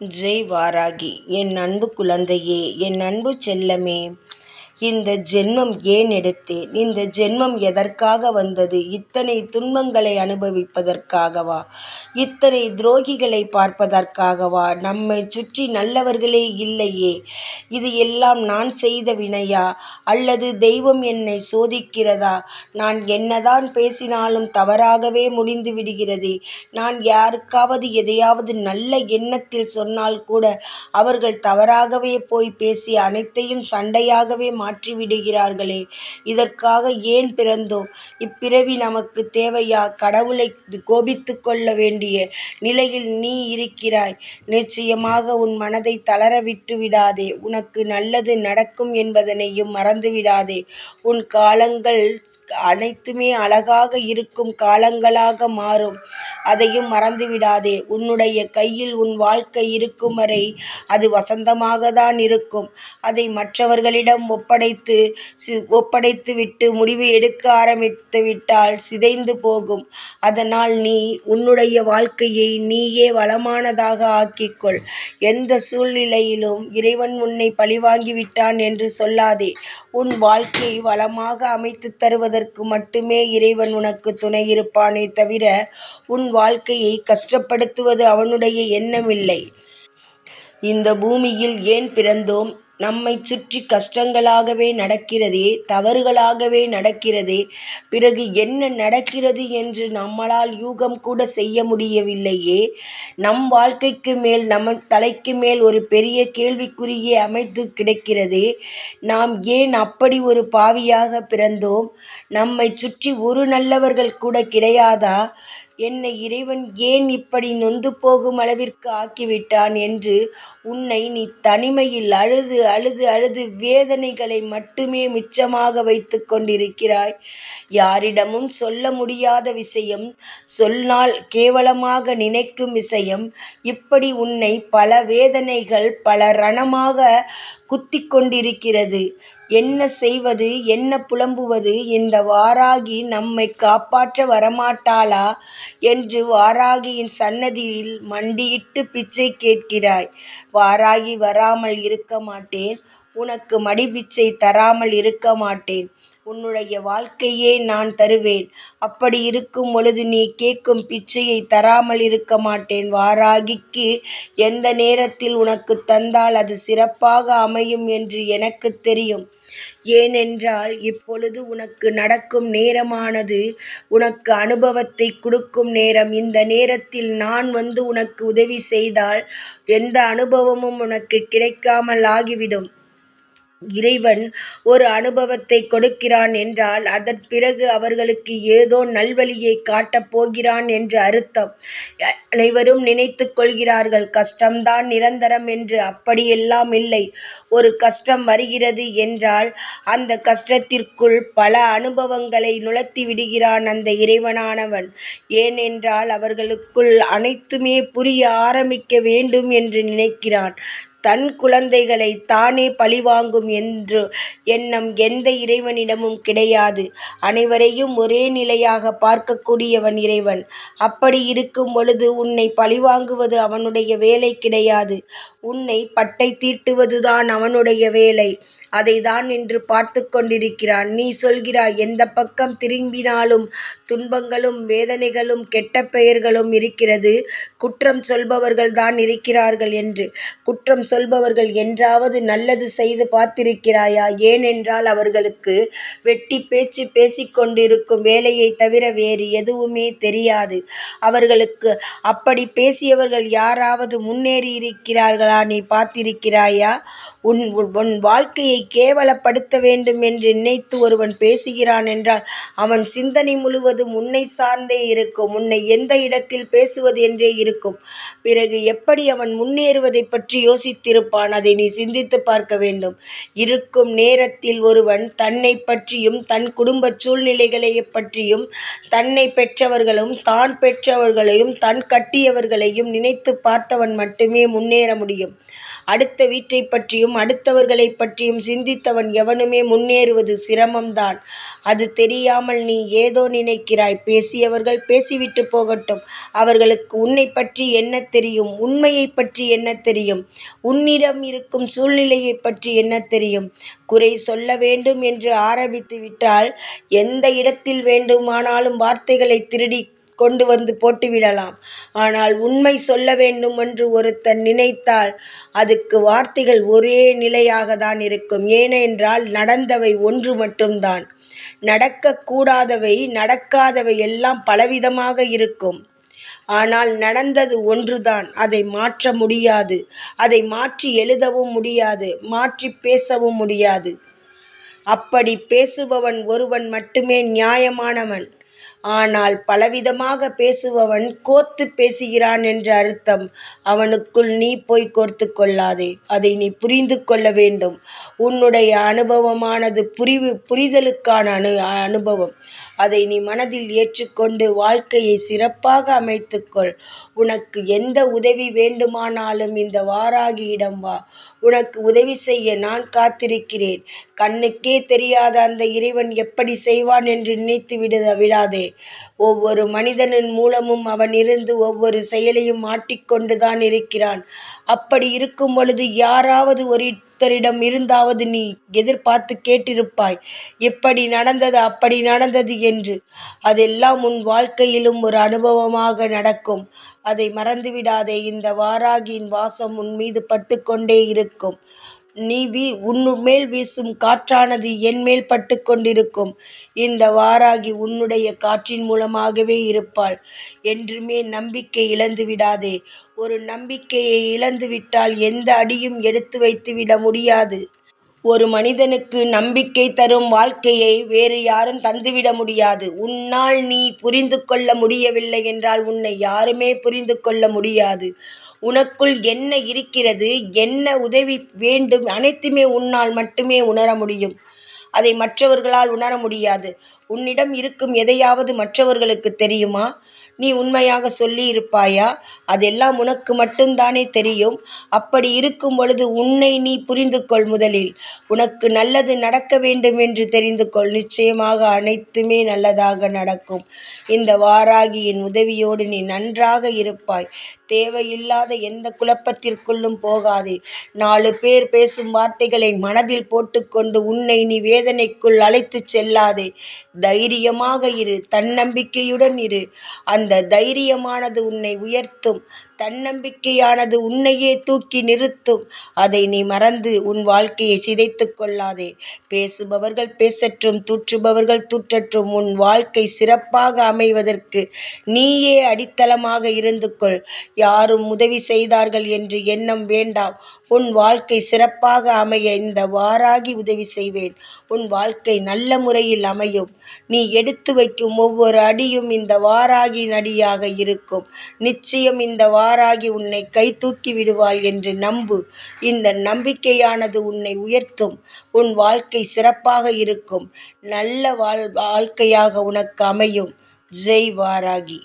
ஜெய் வாராகி என் அன்பு குழந்தையே என் அன்பு செல்லமே இந்த ஜென்மம் ஏன் எடுத்தேன்? இந்த ஜென்மம் எதற்காக வந்தது? இத்தனை துன்பங்களை அனுபவிப்பதற்காகவா? இத்தனை துரோகிகளை பார்ப்பதற்காகவா? நம்மை சுற்றி நல்லவர்களே இல்லையே. இது எல்லாம் நான் செய்த வினையா? அல்லது தெய்வம் என்னை சோதிக்கிறதா? நான் என்னதான் பேசினாலும் தவறாகவே முடிந்து விடுகிறது. நான் யாருக்காவது எதையாவது நல்ல எண்ணத்தில் சொன்னால் கூட அவர்கள் தவறாகவே போய் பேசி அனைத்தையும் சண்டையாகவே மாற்றிவிடுகிறார்களே. இதற்காக ஏன் பிறந்தோம்? இப்பிறவி நமக்கு தேவையா? கடவுளை கோபித்து கொள்ள வேண்டிய நிலையில் நீ இருக்கிறாய். நிச்சயமாக உன் மனதை தளர விட்டு விடாதே. உனக்கு நல்லது நடக்கும் என்பதனையும் மறந்து விடாதே. உன் காலங்கள் அனைத்துமே அழகாக இருக்கும் காலங்களாக மாறும். அதையும் மறந்து விடாதே. உன்னுடைய கையில் உன் வாழ்க்கை இருக்கும் வரை அது வசந்தமாக தான் இருக்கும். அதை மற்றவர்களிடம் ஒப்ப ஒப்படைத்து ஒப்படைத்து விட்டு முடிவு எடுக்க ஆரம்பித்து விட்டால் சிதைந்து போகும். அதனால் நீ உன்னுடைய வாழ்க்கையை நீயே வளமானதாக ஆக்கிக்கொள். எந்த சூழ்நிலையிலும் இறைவன் உன்னை பழிவாங்கி விட்டான் என்று சொல்லாதே. உன் வாழ்க்கையை வளமாக அமைத்து தருவதற்கு மட்டுமே இறைவன் உனக்கு துணை இருப்பானே தவிர உன் வாழ்க்கையை கஷ்டப்படுத்துவது அவனுடைய எண்ணமில்லை. இந்த பூமியில் ஏன் பிறந்தோம்? நம்மைச் சுற்றி கஷ்டங்களாகவே நடக்கிறதே தவறுகளாகவே நடக்கிறதே பிறகு என்ன நடக்கிறது என்று நம்மளால் யூகம் கூட செய்ய முடியவில்லையே? நம் வாழ்க்கைக்கு மேல் நம் தலைக்கு மேல் ஒரு பெரிய கேள்விக்குறியே அமைத்து கிடக்கிறதே நாம் ஏன் அப்படி ஒரு பாவியாக பிறந்தோம்? நம்மை சுற்றி ஒரு நல்லவர்கள் கூட கிடையாதா? என்னை இறைவன் ஏன் இப்படி நொந்து போகும் அளவிற்கு ஆக்கிவிட்டான் என்று உன்னை நீ தனிமையில் அழுது அழுது அழுது வேதனைகளை மட்டுமே மிச்சமாக வைத்து கொண்டிருக்கிறாய். யாரிடமும் சொல்ல முடியாத விஷயம் சொன்னால் கேவலமாக நினைக்கும் விஷயம் இப்படி உன்னை பல வேதனைகள் பல ரணமாக குத்தி கொண்டிருக்கிறது. என்ன செய்வது என்ன புலம்புவது? இந்த வாராகி நம்மை காப்பாற்ற வரமாட்டாளா? என்று வாராகியின் சன்னதியில் மண்டியிட்டு பிச்சை கேட்கிறாய். வாராகி வராமல் இருக்க மாட்டேன். உனக்கு மடிபிச்சை தராமல் இருக்க மாட்டேன். உன்னுடைய வாழ்க்கையே நான் தருவேன். அப்படி இருக்கும் பொழுது நீ கேட்கும் பிச்சையை தராமல் இருக்க மாட்டேன். வாராகிக்கு எந்த நேரத்தில் உனக்கு தந்தால் அது சிறப்பாக அமையும் என்று எனக்கு தெரியும். ஏனென்றால் இப்பொழுது உனக்கு நடக்கும் நேரமானது உனக்கு அனுபவத்தை கொடுக்கும் நேரம். இந்த நேரத்தில் நான் வந்து உனக்கு உதவி செய்தால் எந்த அனுபவமும் உனக்கு கிடைக்காமல் ஆகிவிடும். இறைவன் ஒரு அனுபவத்தை கொடுக்கிறான் என்றால் அதன் பிறகு அவர்களுக்கு ஏதோ நல்வழியை காட்டப் போகிறான் என்று அர்த்தம். அனைவரும் நினைத்து கொள்கிறார்கள் கஷ்டம்தான் நிரந்தரம் என்று. அப்படியெல்லாம் இல்லை. ஒரு கஷ்டம் வருகிறது என்றால் அந்த கஷ்டத்திற்குள் பல அனுபவங்களை நுழைத்தி விடுகிறான் அந்த இறைவனானவன். ஏனென்றால் அவர்களுக்குள் அனைத்துமே புரிய ஆரம்பிக்க வேண்டும் என்று நினைக்கிறான். தன் குழந்தைகளை தானே பழிவாங்கும் என்று எண்ணம் எந்த இறைவனிடமும் கிடையாது. அனைவரையும் ஒரே நிலையாக பார்க்கக்கூடியவன் இறைவன். அப்படி இருக்கும் பொழுது உன்னை பழிவாங்குவது அவனுடைய வேலை கிடையாது. உன்னை பட்டை தீட்டுவதுதான் அவனுடைய வேலை. அதை தான் இன்று பார்த்து கொண்டிருக்கிறான். நீ சொல்கிறாய் எந்த பக்கம் திரும்பினாலும் துன்பங்களும் வேதனைகளும் கெட்ட பெயர்களும் இருக்கிறது. குற்றம் சொல்பவர்கள் தான் இருக்கிறார்கள் என்று. குற்றம் சொல்பவர்கள் என்றாவது நல்லது செய்து பார்த்திருக்கிறாயா? ஏனென்றால் அவர்களுக்கு வெட்டி பேச்சு பேசிக்கொண்டிருக்கும் வேலையை தவிர வேறு எதுவுமே தெரியாது. அவர்களுக்கு அப்படி பேசியவர்கள் யாராவது முன்னேறி இருக்கிறார்களா நீ பார்த்திருக்கிறாயா? உன் உன் வாழ்க்கையை கேவலப்படுத்த வேண்டும் என்று நினைத்து ஒருவன் பேசுகிறான் என்றால் அவன் சிந்தனை முழுவதும் உன்னை சார்ந்தே இருக்கும் உன்னை எந்த இடத்தில் பேசுவது என்றே இருக்கும். பிறகு எப்படி அவன் முன்னேறுவதை பற்றி யோசித்திருப்பான் அதை நீ சிந்தித்து பார்க்க வேண்டும். இருக்கும் நேரத்தில் ஒருவன் தன்னை பற்றியும் தன் குடும்ப சூழ்நிலைகளை பற்றியும் தன்னை பெற்றவர்களும் தான் பெற்றவர்களையும் தன் கட்டியவர்களையும் நினைத்து பார்த்தவன் மட்டுமே முன்னேற முடியும். அடுத்த வீட்டை பற்றியும் அடுத்தவர்களை பற்றியும் சிந்தித்தவன் எவனுமே முன்னேறுவது சிரமம்தான். அது தெரியாமல் நீ ஏதோ நினைக்கிறாய். பேசியவர்கள் பேசிவிட்டு போகட்டும். அவர்களுக்கு உன்னை பற்றி என்ன தெரியும்? உண்மையை பற்றி என்ன தெரியும்? உன்னிடம் இருக்கும் சூழ்நிலையை பற்றி என்ன தெரியும்? குறை சொல்ல வேண்டும் என்று ஆரம்பித்து விட்டால் எந்த இடத்தில் வேண்டுமானாலும் வார்த்தைகளை திருடி கொண்டு வந்து போட்டுவிடலாம் ஆனால் உண்மை சொல்ல வேண்டும் என்று ஒருத்தன் நினைத்தால் அதுக்கு வார்த்தைகள் ஒரே நிலையாக தான் இருக்கும். ஏனென்றால் நடந்தவை ஒன்று மட்டும்தான். நடக்கக்கூடாதவை நடக்காதவை எல்லாம் பலவிதமாக இருக்கும். ஆனால் நடந்தது ஒன்றுதான். அதை மாற்ற முடியாது. அதை மாற்றி எழுதவும் முடியாது. மாற்றி பேசவும் முடியாது. அப்படி பேசுபவன் ஒருவன் மட்டுமே நியாயமானவன். ஆனால் பலவிதமாக பேசுபவன் கோத்து பேசுகிறான் என்று அர்த்தம். அவனுக்குள் நீ போய் கோர்த்து கொள்ளாதே அதை நீ புரிந்து கொள்ள வேண்டும். உன்னுடைய அனுபவமானது புரிவு புரிதலுக்கான அனு அனுபவம். அதை நீ மனதில் ஏற்றுக்கொண்டு வாழ்க்கையை சிறப்பாக அமைத்துக்கொள் உனக்கு எந்த உதவி வேண்டுமானாலும் இந்த வாராகியிடம் வா. உனக்கு உதவி செய்ய நான் காத்திருக்கிறேன். கண்ணுக்கே தெரியாத அந்த இறைவன் எப்படி செய்வான் என்று நினைத்து விட விடாதே. ஒவ்வொரு மனிதனின் மூலமும் அவன் இருந்து ஒவ்வொரு செயலையும் மாட்டிக்கொண்டுதான் இருக்கிறான். அப்படி இருக்கும் பொழுது யாராவது ஒருத்தரிடம் இருந்தாவது நீ எதிர்பார்த்து கேட்டிருப்பாய். எப்படி நடந்தது அப்படி நடந்தது என்று. அதெல்லாம் உன் வாழ்க்கையிலும் ஒரு அனுபவமாக நடக்கும். அதை மறந்துவிடாதே இந்த வாராகியின் வாசம் உன் மீது பட்டுக்கொண்டே இருக்கும். நீ வீ உன்மேல் வீசும் காற்றானது என்மேல் பட்டு கொண்டிருக்கும். இந்த வாராகி உன்னுடைய காற்றின் மூலமாகவே இருப்பாள். என்றுமே நம்பிக்கை இழந்து விடாதே. ஒரு நம்பிக்கையை இழந்து விட்டால் எந்த அடியும் எடுத்து வைத்து விட முடியாது. ஒரு மனிதனுக்கு நம்பிக்கை தரும் வாழ்க்கையை வேறு யாரும் தந்துவிட முடியாது. உன்னால் நீ புரிந்து கொள்ள முடியவில்லை என்றால் உன்னை யாருமே புரிந்து கொள்ள முடியாது. உனக்குள் என்ன இருக்கிறது என்ன உதவி வேண்டும் அனைத்துமே உன்னால் மட்டுமே உணர முடியும். அதை மற்றவர்களால் உணர முடியாது. உன்னிடம் இருக்கும் எதையாவது மற்றவர்களுக்கு தெரியுமா? நீ உண்மையாக சொல்லி இருப்பாயா அதெல்லாம் உனக்கு மட்டும்தானே தெரியும். அப்படி இருக்கும் பொழுது உன்னை நீ புரிந்து கொள் முதலில். உனக்கு நல்லது நடக்க வேண்டும் என்று தெரிந்து கொள். நிச்சயமாக அனைத்துமே நல்லதாக நடக்கும். இந்த வாராகியின் உதவியோடு நீ நன்றாக இருப்பாய். தேவையில்லாத எந்த குழப்பத்திற்குள்ளும் போகாதே. நாலு பேர் பேசும் வார்த்தைகளை மனதில் போட்டுக்கொண்டு உன்னை நீ வேதனைக்குள் அழைத்து செல்லாதே. தைரியமாக இரு தன்னம்பிக்கையுடன் இரு. அந்த தைரியமானது உன்னை உயர்த்தும். தன்னம்பிக்கையானது உன்னையே தூக்கி நிறுத்தும். அதை நீ மறந்து உன் வாழ்க்கையை சிதைத்து கொள்ளாதே. பேசுபவர்கள் பேசற்றும் தூற்றுபவர்கள் தூற்றற்றும். உன் வாழ்க்கை சிறப்பாக அமைவதற்கு நீயே அடித்தளமாக இருந்து கொள். யாரும் உதவி செய்தார்கள் என்று எண்ணம் வேண்டாம். உன் வாழ்க்கை சிறப்பாக அமைய இந்த வாராகி உதவி செய்வேன். உன் வாழ்க்கை நல்ல முறையில் அமையும். நீ எடுத்து வைக்கும் ஒவ்வொரு அடியும் இந்த வாராகி நடியாக இருக்கும். நிச்சயம் இந்த வாராகி உன்னை கை தூக்கி விடுவாள் என்று நம்பு. இந்த நம்பிக்கையானது உன்னை உயர்த்தும். உன் வாழ்க்கை சிறப்பாக இருக்கும். நல்ல வாழ் வாழ்க்கையாக உனக்கு அமையும். ஜெய் வாராகி.